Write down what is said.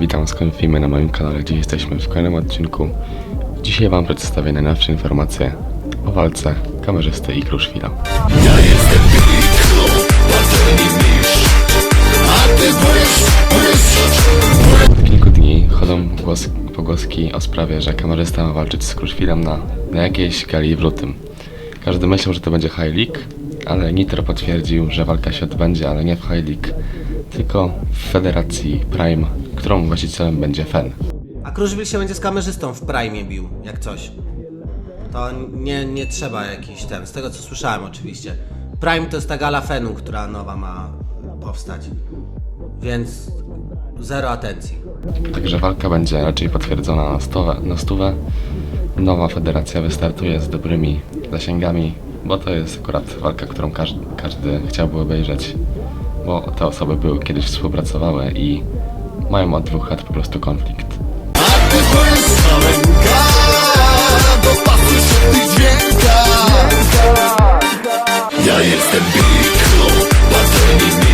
witam, skąd filmy na moim kanale, gdzie jesteśmy w kolejnym odcinku. Dzisiaj wam przedstawię najnowsze informacje o walce kamerzysty i Kruszwila. Od kilku dni chodzą głos, pogłoski o sprawie, że kamerzysta ma walczyć z Kruszwilem na, na jakiejś gali w lutym. Każdy myślał, że to będzie High League, ale Nitro potwierdził, że walka się odbędzie, ale nie w High League, tylko w Federacji Prime, którą właścicielem będzie FEN. A Kruszwil się będzie z kamerzystą w Prime bił, jak coś. To nie, nie trzeba jakiś ten, z tego co słyszałem oczywiście. Prime to jest ta gala Fenu, która nowa ma powstać. Więc zero atencji. Także walka będzie raczej potwierdzona na, stówę, na stówę. Nowa federacja wystartuje z dobrymi zasięgami, bo to jest akurat walka, którą każdy, każdy chciałby obejrzeć, bo te osoby były kiedyś współpracowały i mają od dwóch lat po prostu konflikt. Ja jestem Big